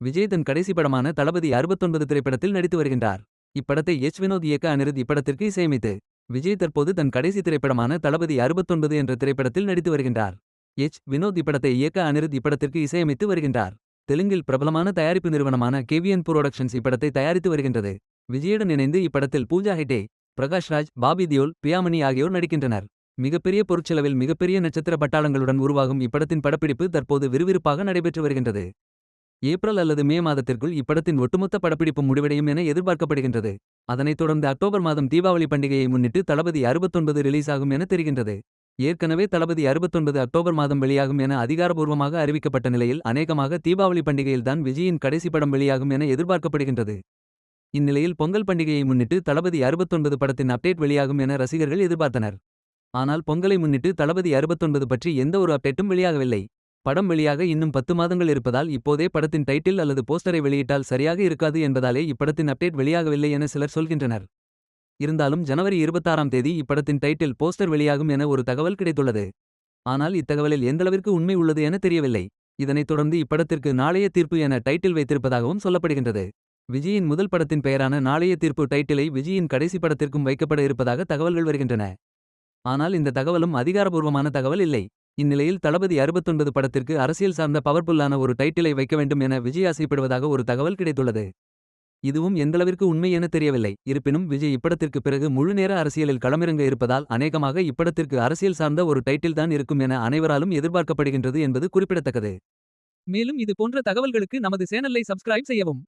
விஜய் தன் கடைசி படமான தளபதி 69 திரைப்படத்தில் நடித்து வருகின்றார். இப்படத்தை எச் வினோத் இயக்க அனிருத் இப்படத்திற்கு இசையமைத்து. விஜய் தற்போது தன் கடைசி திரைப்படமான தளபதி 69 என்ற திரைப்படத்தில் நடித்து வருகின்றார். எச் வினோத் இப்படத்தை இயக்க அனிருத் இப்படத்திற்கு இசையமைத்து வருகின்றார். தெலுங்கில் பிரபலமான தயாரிப்பு நிறுவனமான கேவிஎன் புரோடக்ஷன்ஸ் இப்படத்தை தயாரித்து வருகின்றது. விஜயுடன் இணைந்து இப்படத்தில் பூஜா ஹெட்டே பிரகாஷ்ராஜ் பாபி தியோல் பியாமணி ஆகியோர் நடிக்கின்றனர். மிகப்பெரிய பொருட்செலவில் மிகப்பெரிய நட்சத்திர பட்டாளங்களுடன் உருவாகும் இப்படத்தின் படப்பிடிப்பு தற்போது விறுவிறுப்பாக நடைபெற்று வருகின்றது. ஏப்ரல் அல்லது மே மாதத்திற்குள் இப்படத்தின் ஒட்டுமொத்த படப்பிடிப்பு முடிவடையும் என எதிர்பார்க்கப்படுகின்றது. அதனைத் தொடர்ந்து அக்டோபர் மாதம் தீபாவளி பண்டிகையை முன்னிட்டு தளபதி 69 ரிலீஸ் ஆகும் என தெரிகின்றது. ஏற்கனவே தளபதி 69 அக்டோபர் மாதம் வெளியாகும் என அதிகாரபூர்வமாக அறிவிக்கப்பட்ட நிலையில் அநேகமாக தீபாவளி பண்டிகையில்தான் விஜயின் கடைசி படம் வெளியாகும் என எதிர்பார்க்கப்படுகின்றது. இந்நிலையில் பொங்கல் பண்டிகையை முன்னிட்டு தளபதி 69 படத்தின் அப்டேட் வெளியாகும் என ரசிகர்கள் எதிர்பார்த்தனர். ஆனால் பொங்கலை முன்னிட்டு தளபதி 69 பற்றி எந்த ஒரு அப்டேட்டும் வெளியாகவில்லை. படம் வெளியாக இன்னும் பத்து மாதங்கள் இருப்பதால் இப்போதே படத்தின் டைட்டில் அல்லது போஸ்டரை வெளியிட்டால் சரியாக இருக்காது என்பதாலே இப்படத்தின் அப்டேட் வெளியாகவில்லை என சிலர் சொல்கின்றனர். இருந்தாலும் ஜனவரி 26ஆம் தேதி இப்படத்தின் டைட்டில் போஸ்டர் வெளியாகும் என ஒரு தகவல் கிடைத்துள்ளது. ஆனால் இத்தகவலில் எந்தளவிற்கு உண்மை உள்ளது என தெரியவில்லை. இதனைத் தொடர்ந்து இப்படத்திற்கு நாளைய தீர்ப்பு என டைட்டில் வைத்திருப்பதாகவும் சொல்லப்படுகின்றது. விஜயின் முதல் படத்தின் பெயரான நாளைய தீர்ப்பு டைட்டிலை விஜயின் கடைசி படத்திற்கும் வைக்கப்பட இருப்பதாக தகவல்கள் வருகின்றன. ஆனால் இந்த தகவலும் அதிகாரபூர்வமான தகவல் இல்லை. இந்நிலையில் தளபதி 69 படத்திற்கு அரசியல் சார்ந்த பவர்ஃபுல்லான ஒரு டைட்டிலை வைக்க வேண்டும் என விஜய் ஆசைப்படுவதாக ஒரு தகவல் கிடைத்துள்ளது. இதுவும் எந்தளவிற்கு உண்மை என தெரியவில்லை. இருப்பினும் விஜய் இப்படத்திற்கு பிறகு முழு நேர அரசியலில் களமிறங்க இருப்பதால் அநேகமாக இப்படத்திற்கு அரசியல் சார்ந்த ஒரு டைட்டில் தான் இருக்கும் என அனைவராலும் எதிர்பார்க்கப்படுகின்றது என்பது குறிப்பிடத்தக்கது. மேலும் இது போன்ற தகவல்களுக்கு நமது சேனலை சப்ஸ்கிரைப் செய்யவும்.